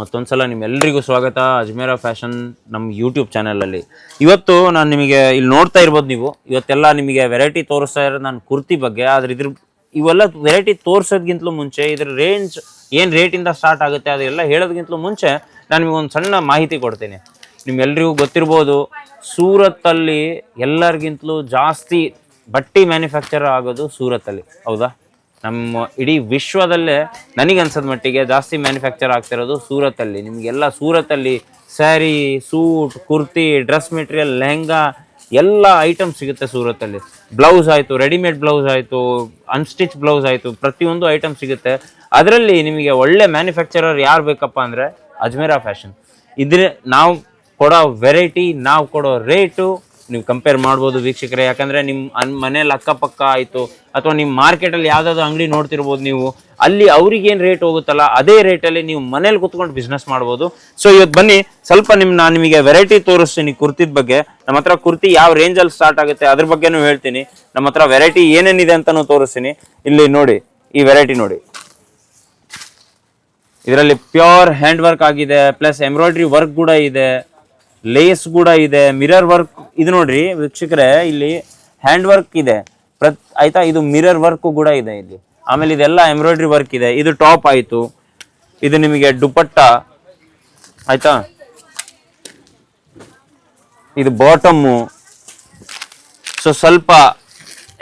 ಮತ್ತೊಂದ್ಸಲ ನಿಮ್ಮೆಲ್ಲರಿಗೂ ಸ್ವಾಗತ. ಅಜ್ಮೇರ ಫ್ಯಾಷನ್ ನಮ್ಮ ಯೂಟ್ಯೂಬ್ ಚಾನಲಲ್ಲಿ ಇವತ್ತು ನಾನು ನಿಮಗೆ ಇಲ್ಲಿ ನೋಡ್ತಾ ಇರ್ಬೋದು ನೀವು. ಇವತ್ತೆಲ್ಲ ನಿಮಗೆ ವೆರೈಟಿ ತೋರಿಸ್ತಾ ಇರೋದು ನಾನು ಕುರ್ತಿ ಬಗ್ಗೆ. ಆದ್ರೆ ಇದ್ರ ಇವೆಲ್ಲ ವೆರೈಟಿ ತೋರಿಸೋದ್ಗಿಂತಲೂ ಮುಂಚೆ, ಇದ್ರ ರೇಂಜ್ ಏನು ರೇಟಿಂದ ಸ್ಟಾರ್ಟ್ ಆಗುತ್ತೆ ಅದೆಲ್ಲ ಹೇಳೋದ್ಗಿಂತಲೂ ಮುಂಚೆ ನಾನು ನಿಮಗೆ ಒಂದು ಸಣ್ಣ ಮಾಹಿತಿ ಕೊಡ್ತೀನಿ. ನಿಮ್ಮೆಲ್ರಿಗೂ ಗೊತ್ತಿರ್ಬೋದು, ಸೂರತ್ತಲ್ಲಿ ಎಲ್ಲರಿಗಿಂತಲೂ ಜಾಸ್ತಿ ಬಟ್ಟಿ ಮ್ಯಾನುಫ್ಯಾಕ್ಚರ್ ಆಗೋದು ಸೂರತ್ತಲ್ಲಿ. ಹೌದಾ? ನಮ್ಮ ಇಡೀ ವಿಶ್ವದಲ್ಲೇ ನನಗೆ ಅನ್ಸದ ಮಟ್ಟಿಗೆ ಜಾಸ್ತಿ ಮ್ಯಾನುಫ್ಯಾಕ್ಚರ್ ಆಗ್ತಿರೋದು ಸೂರತ್ತಲ್ಲಿ. ನಿಮಗೆಲ್ಲ ಸೂರತ್ತಲ್ಲಿ sari suit kurti dress material lehenga, ಎಲ್ಲ ಐಟಮ್ ಸಿಗುತ್ತೆ ಸೂರತ್ತಲ್ಲಿ. ಬ್ಲೌಸ್ ಆಯಿತು ರೆಡಿಮೇಡ್ ಬ್ಲೌಸ್ ಆಯಿತು ಅನ್ಸ್ಟಿಚ್ ಬ್ಲೌಸ್ ಆಯಿತು, ಪ್ರತಿಯೊಂದು ಐಟಮ್ ಸಿಗುತ್ತೆ. ಅದರಲ್ಲಿ ನಿಮಗೆ ಒಳ್ಳೆ ಮ್ಯಾನುಫ್ಯಾಕ್ಚರರ್ ಯಾರು ಬೇಕಪ್ಪ ಅಂದರೆ ಅಜ್ಮೇರಾ ಫ್ಯಾಷನ್ ಇದ್ರೆ ನಾವು ಕೊಡೋ ವೆರೈಟಿ ನಾವು ಕೊಡೋ ರೇಟು ನೀವು ಕಂಪೇರ್ ಮಾಡ್ಬೋದು ವೀಕ್ಷಕರೇ. ಯಾಕಂದರೆ ನಿಮ್ಮ ಅನ್, ಮನೇಲಿ ಅಕ್ಕಪಕ್ಕ ಆಯಿತು, ಅಥವಾ ನಿಮ್ಮ ಮಾರ್ಕೆಟಲ್ಲಿ ಯಾವುದಾದ್ರು ಅಂಗಡಿ ನೋಡ್ತಿರ್ಬೋದು ನೀವು, ಅಲ್ಲಿ ಅವ್ರಿಗೇನು ರೇಟ್ ಹೋಗುತ್ತಲ್ಲ, ಅದೇ ರೇಟಲ್ಲಿ ನೀವು ಮನೇಲಿ ಕುತ್ಕೊಂಡು ಬಿಸ್ನೆಸ್ ಮಾಡ್ಬೋದು. ಸೊ ಇವತ್ತು ಬನ್ನಿ, ಸ್ವಲ್ಪ ನಿಮ್ಮ ನಾನು ನಿಮಗೆ ವೆರೈಟಿ ತೋರಿಸ್ತೀನಿ ಕುರ್ತಿದ ಬಗ್ಗೆ. ನಮ್ಮ ಹತ್ರ ಕುರ್ತಿ ಯಾವ ರೇಂಜಲ್ಲಿ ಸ್ಟಾರ್ಟ್ ಆಗುತ್ತೆ, ಅದ್ರ ಬಗ್ಗೆನೂ ಹೇಳ್ತೀನಿ. ನಮ್ಮ ಹತ್ರ ವೆರೈಟಿ ಏನೇನಿದೆ ಅಂತಲೂ ತೋರಿಸ್ತೀನಿ. ಇಲ್ಲಿ ನೋಡಿ, ಈ ವೆರೈಟಿ ನೋಡಿ. ಇದರಲ್ಲಿ ಪ್ಯೂರ್ ಹ್ಯಾಂಡ್ ವರ್ಕ್ ಆಗಿದೆ ಪ್ಲಸ್ ಎಂಬ್ರಾಯ್ಡ್ರಿ ವರ್ಕ್ ಕೂಡ ಇದೆ. ಲೇಸ್ ಕೂಡ ಇದೆ ಮಿರರ್ ವರ್ಕ್ ಇದು ನೋಡ್ರಿ ವೀಕ್ಷಕರೇ, ಇಲ್ಲಿ ಹ್ಯಾಂಡ್ ವರ್ಕ್ ಇದೆ. ಪ್ರತ್, ಆಯ್ತಾ? ಇದು ಮಿರರ್ ವರ್ಕ್ ಕೂಡ ಇದೆ ಇಲ್ಲಿ. ಆಮೇಲೆ ಇದೆಲ್ಲ ಎಂಬ್ರಾಯ್ಡ್ರಿ ವರ್ಕ್ ಇದೆ. ಇದು ಟಾಪ್ ಆಯ್ತು. ಇದು ನಿಮಗೆ ದುಪಟ್ಟ, ಆಯ್ತಾ? ಇದು ಬಾಟಮ್ಮು ಸೊ ಸ್ವಲ್ಪ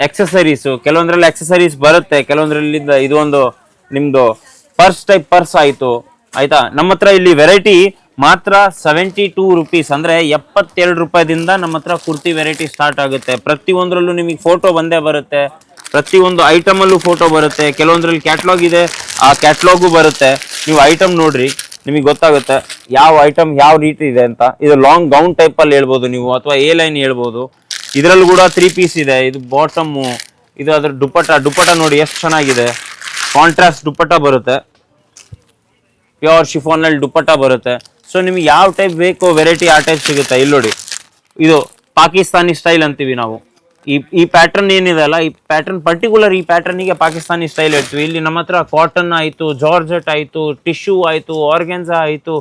ಎಕ್ಸಸರೀಸು ಕೆಲವೊಂದರಲ್ಲಿ ಎಕ್ಸಸರೀಸ್ ಬರುತ್ತೆ ಕೆಲವೊಂದರಲ್ಲಿ ಇದು ಒಂದು ನಿಮ್ಮದು ಪರ್ಸ್ ಟೈಪ್ ಪರ್ಸ್ ಆಯ್ತು. ಆಯಿತಾ? ನಮ್ಮ ಇಲ್ಲಿ ವೆರೈಟಿ ಮಾತ್ರ ಸೆವೆಂಟಿ ಟೂ ರುಪೀಸ್ ಅಂದ್ರೆ ಎಪ್ಪತ್ತೆರಡು ರೂಪಾಯಿದಿಂದ ನಮ್ಮ ಹತ್ರ ಕುರ್ತಿ ವೆರೈಟಿ ಸ್ಟಾರ್ಟ್ ಆಗುತ್ತೆ. ಪ್ರತಿಯೊಂದರಲ್ಲೂ ನಿಮಗೆ ಫೋಟೋ ಬಂದೇ ಬರುತ್ತೆ. ಪ್ರತಿಯೊಂದು ಐಟಮ್ ಅಲ್ಲೂ ಫೋಟೋ ಬರುತ್ತೆ. ಕೆಲವೊಂದ್ರಲ್ಲಿ ಕ್ಯಾಟ್ಲಾಗ್ ಇದೆ. ಆ ಕ್ಯಾಟ್ಲಾಗು ಬರುತ್ತೆ. ನೀವು ಐಟಮ್ ನೋಡ್ರಿ, ನಿಮಗೆ ಗೊತ್ತಾಗುತ್ತೆ ಯಾವ ಐಟಮ್ ಯಾವ ರೀತಿ ಇದೆ ಅಂತ. ಇದು ಲಾಂಗ್ ಗೌನ್ ಟೈಪ್ ಅಲ್ಲಿ ಹೇಳ್ಬೋದು ನೀವು, ಅಥವಾ ಎ ಲೈನ್ ಹೇಳ್ಬೋದು. ಇದರಲ್ಲೂ ಕೂಡ ತ್ರೀ ಪೀಸ್ ಇದೆ. ಇದು ಬಾಟಮ್ಮು ಇದು ಅದ್ರ ದುಪ್ಪಟ ದುಪ್ಪಟ ನೋಡಿ ಎಷ್ಟು ಚೆನ್ನಾಗಿದೆ. ಕಾಂಟ್ರಾಸ್ಟ್ ದುಪ್ಪಟ ಬರುತ್ತೆ. ಪ್ಯೂರ್ ಶಿಫಾನಲ್ಲಿ ದುಪ್ಪಟ ಬರುತ್ತೆ. ಸೊ ನಿಮ್ಗೆ ಯಾವ ಟೈಪ್ ಬೇಕೋ ವೆರೈಟಿ ಆ ಟೈಪ್ ಸಿಗುತ್ತೆ. ಇಲ್ಲಿ ನೋಡಿ. ಇದು ಪಾಕಿಸ್ತಾನಿ ಸ್ಟೈಲ್ ಅಂತೀವಿ ನಾವು. ಈ ಈ ಪ್ಯಾಟರ್ನ್ ಏನಿದೆ ಅಲ್ಲ, ಈ ಪ್ಯಾಟರ್ನ್ ಪರ್ಟಿಕ್ಯುಲರ್ ಈ ಪ್ಯಾಟರ್ನಿಗೆ ಪಾಕಿಸ್ತಾನಿ ಸ್ಟೈಲ್ ಇರ್ತೀವಿ ಇಲ್ಲಿ ನಮ್ಮ ಹತ್ರ ಕಾಟನ್ ಆಯಿತು ಜಾರ್ಜೆಟ್ ಆಯಿತು ಟಿಶ್ಯೂ ಆಯಿತು ಆರ್ಗೆನ್ಸಾ ಆಯಿತು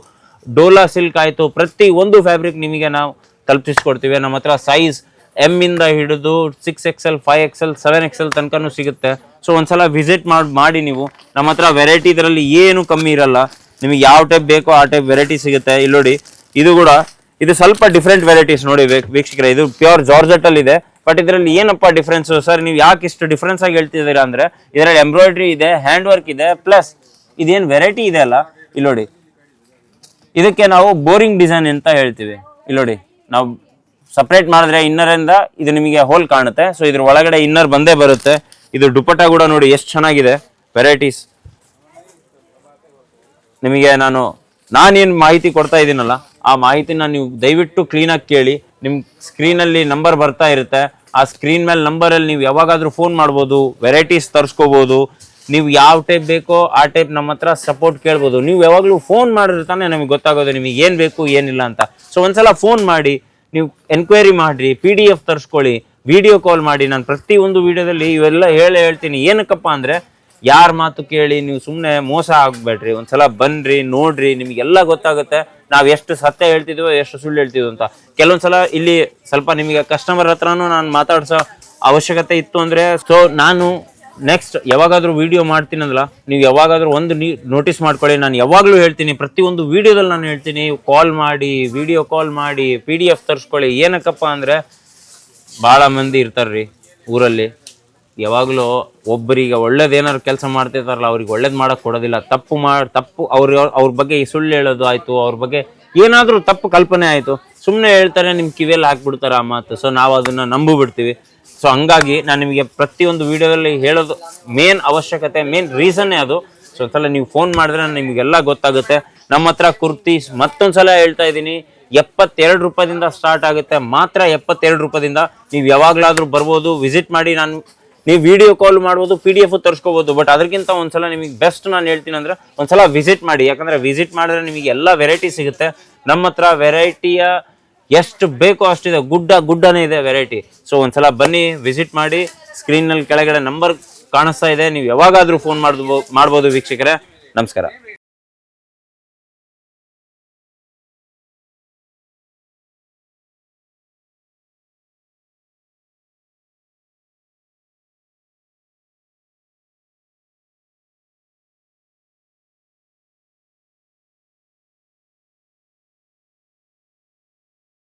ಡೋಲಾ ಸಿಲ್ಕ್ ಆಯಿತು, ಪ್ರತಿ ಒಂದು ಫ್ಯಾಬ್ರಿಕ್ ನಿಮಗೆ ನಾವು ತಲುಪಿಸ್ಕೊಡ್ತೀವಿ. ನಮ್ಮ ಹತ್ರ ಸೈಜ್ ಎಂ ಇಂದ ಹಿಡಿದು six XL five XL seven L ತನಕನೂ ಸಿಗುತ್ತೆ. ಸೊ ಒಂದ್ಸಲ ವಿಸಿಟ್ ಮಾಡಿ ಮಾಡಿ ನೀವು. ನಮ್ಮ ಹತ್ರ ವೆರೈಟಿ ಇದರಲ್ಲಿ ಏನು ಕಮ್ಮಿ ಇರಲ್ಲ. ನಿಮಗೆ ಯಾವ ಟೈಪ್ ಬೇಕೋ ಆ ಟೈಪ್ ವೆರೈಟಿ ಸಿಗುತ್ತೆ. ಇಲ್ಲಿ ನೋಡಿ, ಇದು ಕೂಡ, ಇದು ಸ್ವಲ್ಪ ಡಿಫ್ರೆಂಟ್ ವೆರೈಟೀಸ್ ನೋಡಿ ವೀಕ್ಷಕರ, ಇದು ಪ್ಯೂರ್ ಜಾರ್ಜೆಟ್ ಅಲ್ಲಿ ಇದೆ ಬಟ್ ಇದರಲ್ಲಿ ಏನಪ್ಪ ಡಿಫ್ರೆನ್ಸ್ ಸರ್ ನೀವು ಯಾಕೆ ಇಷ್ಟು ಡಿಫ್ರೆನ್ಸ್ ಆಗಿ ಹೇಳ್ತಿದ್ದೀರಾ ಅಂದ್ರೆ, ಇದರಲ್ಲಿ ಎಂಬ್ರಾಯ್ಡ್ರಿ ಇದೆ ಹ್ಯಾಂಡ್ ವರ್ಕ್ ಇದೆ ಪ್ಲಸ್ ಇದೇನು ವೆರೈಟಿ ಇದೆ ಅಲ್ಲ? ಇಲ್ಲಿ ನೋಡಿ, ಇದಕ್ಕೆ ನಾವು ಬೋರಿಂಗ್ ಡಿಸೈನ್ ಅಂತ ಹೇಳ್ತೀವಿ. ಇಲ್ಲಿ ನೋಡಿ, ನಾವು ಸಪ್ರೇಟ್ ಮಾಡಿದ್ರೆ ಇನ್ನರ್ ಇಂದ ಇದು ನಿಮಗೆ ಹೋಲ್ ಕಾಣುತ್ತೆ. ಸೊ ಇದ್ರ ಒಳಗಡೆ ಇನ್ನರ್ ಬಂದೇ ಬರುತ್ತೆ. ಇದು ದುಪಟ್ಟ ಕೂಡ ನೋಡಿ, ಎಷ್ಟು ಚೆನ್ನಾಗಿದೆ ವೆರೈಟೀಸ್ ನಿಮಗೆ ನಾನು, ನಾನೇನು ಮಾಹಿತಿ ಕೊಡ್ತಾ ಇದ್ದೀನಲ್ಲ, ಆ ಮಾಹಿತಿನ ನೀವು ದಯವಿಟ್ಟು ಕ್ಲೀನಾಗಿ ಕೇಳಿ. ನಿಮ್ಮ ಸ್ಕ್ರೀನಲ್ಲಿ ನಂಬರ್ ಬರ್ತಾ ಇರುತ್ತೆ. ಆ ಸ್ಕ್ರೀನ್ ಮೇಲೆ ನಂಬರಲ್ಲಿ ನೀವು ಯಾವಾಗಾದರೂ ಫೋನ್ ಮಾಡ್ಬೋದು ವೆರೈಟೀಸ್ ತರಿಸ್ಕೋಬೋದು. ನೀವು ಯಾವ ಟೈಪ್ ಬೇಕೋ ಆ ಟೈಪ್ ನಮ್ಮ ಹತ್ರ ಸಪೋರ್ಟ್ ಕೇಳ್ಬೋದು. ನೀವು ಯಾವಾಗಲೂ ಫೋನ್ ಮಾಡಿದ್ರೆ ತಾನೇ ನಮಗೆ ಗೊತ್ತಾಗೋದು ನಿಮಗೆ ಏನು ಬೇಕು, ಏನಿಲ್ಲ ಅಂತ. ಸೊ ಒಂದ್ಸಲ ಫೋನ್ ಮಾಡಿ, ನೀವು ಎನ್ಕ್ವೈರಿ ಮಾಡಿರಿ ಪಿ ಡಿ ಎಫ್ ತರಿಸ್ಕೊಳ್ಳಿ ವಿಡಿಯೋ ಕಾಲ್ ಮಾಡಿ. ನಾನು ಪ್ರತಿಯೊಂದು ವಿಡಿಯೋದಲ್ಲಿ ಇವೆಲ್ಲ ಹೇಳಿ ಹೇಳ್ತೀನಿ. ಏನಕ್ಕಪ್ಪ ಅಂದರೆ ಯಾರ ಮಾತು ಕೇಳಿ ನೀವು ಸುಮ್ಮನೆ ಮೋಸ ಆಗ್ಬೇಡ್ರಿ, ಒಂದ್ಸಲ ಬನ್ರಿ, ನೋಡ್ರಿ, ನಿಮಗೆಲ್ಲ ಗೊತ್ತಾಗುತ್ತೆ ನಾವು ಎಷ್ಟು ಸತ್ಯ ಹೇಳ್ತಿದ್ವೋ, ಎಷ್ಟು ಸುಳ್ಳು ಹೇಳ್ತಿದ್ವು ಅಂತ. ಕೆಲವೊಂದ್ಸಲ ಇಲ್ಲಿ ಸ್ವಲ್ಪ ನಿಮಗೆ ಕಸ್ಟಮರ್ ಹತ್ರನೂ ನಾನು ಮಾತಾಡ್ಸೋ ಅವಶ್ಯಕತೆ ಇತ್ತು ಅಂದ್ರೆ ಸೊ ನಾನು ನೆಕ್ಸ್ಟ್ ಯಾವಾಗಾದರೂ ವಿಡಿಯೋ ಮಾಡ್ತೀನಲ್ಲ ನೀವು ಯಾವಾಗಾದರೂ ಒಂದು ನೀ ನೋಟಿಸ್ ಮಾಡ್ಕೊಳ್ಳಿ, ನಾನು ಯಾವಾಗಲೂ ಹೇಳ್ತೀನಿ, ಪ್ರತಿಯೊಂದು ವಿಡಿಯೋದಲ್ಲಿ ನಾನು ಹೇಳ್ತೀನಿ ಕಾಲ್ ಮಾಡಿ ವಿಡಿಯೋ ಕಾಲ್ ಮಾಡಿ ಪಿ ಡಿ ಎಫ್ ತರಿಸ್ಕೊಳ್ಳಿ, ಏನಕ್ಕಪ್ಪ ಅಂದರೆ ಭಾಳ ಮಂದಿ ಇರ್ತಾರ್ರಿ ಊರಲ್ಲಿ. ಯಾವಾಗಲೂ ಒಬ್ಬರಿಗೆ ಒಳ್ಳೇದೇನಾದ್ರು ಕೆಲಸ ಮಾಡ್ತಿರ್ತಾರಲ್ಲ, ಅವ್ರಿಗೆ ಒಳ್ಳೇದು ಮಾಡಕ್ ಕೊಡೋದಿಲ್ಲ. ತಪ್ಪು ಮಾಡಿ ತಪ್ಪು ಅವ್ರ ಅವ್ರ ಬಗ್ಗೆ ಈ ಸುಳ್ಳು ಹೇಳೋದು ಆಯ್ತು, ಅವ್ರ ಬಗ್ಗೆ ಏನಾದರೂ ತಪ್ಪು ಕಲ್ಪನೆ ಆಯಿತು. ಸುಮ್ಮನೆ ಹೇಳ್ತಾರೆ ನಿಮ್ಮ ಕಿವಿಯಲ್ಲಿ ಹಾಕ್ಬಿಡ್ತಾರೆ ಆ ಮಾತು. ಸೊ ನಾವು ಅದನ್ನ ನಂಬು ಬಿಡ್ತೀವಿ. ಸೊ ಹಂಗಾಗಿ ನಾನು ನಿಮಗೆ ಪ್ರತಿಯೊಂದು ವಿಡಿಯೋದಲ್ಲಿ ಹೇಳೋದು ಮೇನ್ ಅವಶ್ಯಕತೆ, ಮೇನ್ ರೀಸನ್ನೇ ಅದು. ಸೊ ಒಂದ್ಸಲ ನೀವು ಫೋನ್ ಮಾಡಿದ್ರೆ ನಿಮಗೆಲ್ಲ ಗೊತ್ತಾಗುತ್ತೆ. ನಮ್ಮ ಹತ್ರ ಕುರ್ತಿ ಮತ್ತೊಂದ್ಸಲ ಹೇಳ್ತಾ ಇದ್ದೀನಿ. ಎಪ್ಪತ್ತೆರಡು ರೂಪಾಯಿಂದ ಸ್ಟಾರ್ಟ್ ಆಗುತ್ತೆ. ಮಾತ್ರ ಎಪ್ಪತ್ತೆರಡು ರೂಪಾಯಿಂದ ನೀವು ಯಾವಾಗಲಾದರೂ ಬರ್ಬೋದು. ವಿಸಿಟ್ ಮಾಡಿ ನಾನು ನೀವು ವಿಡಿಯೋ ಕಾಲ್ ಮಾಡ್ಬೋದು ಪಿ ಡಿ ಎಫ್ ತರಿಸ್ಕೋಬೋದು ಬಟ್ ಅದಕ್ಕಿಂತ ಒಂದ್ಸಲ ನಿಮಗೆ ಬೆಸ್ಟ್ ನಾನು ಹೇಳ್ತೀನಿ ಅಂದ್ರೆ ಒಂದ್ಸಲ ವಿಸಿಟ್ ಮಾಡಿ. ಯಾಕಂದ್ರೆ ವಿಸಿಟ್ ಮಾಡಿದ್ರೆ ನಿಮಗೆ ಎಲ್ಲ ವೆರೈಟಿ ಸಿಗುತ್ತೆ. ನಮ್ಮ ಹತ್ರ ವೆರೈಟಿಯ ಎಷ್ಟು ಬೇಕೋ ಅಷ್ಟಿದೆ. ಗುಡ್ಡ ಗುಡ್ಡನೇ ಇದೆ ವೆರೈಟಿ ಸೊ ಒಂದ್ಸಲ ಬನ್ನಿ ವಿಸಿಟ್ ಮಾಡಿ. ಸ್ಕ್ರೀನ್ನಲ್ಲಿ ಕೆಳಗಡೆ ನಂಬರ್ ಕಾಣಿಸ್ತಾ ಇದೆ. ನೀವು ಯಾವಾಗಾದ್ರೂ ಫೋನ್ ಮಾಡ್ಬೋದು ಮಾಡ್ಬೋದು ವೀಕ್ಷಕರೇ. ನಮಸ್ಕಾರ.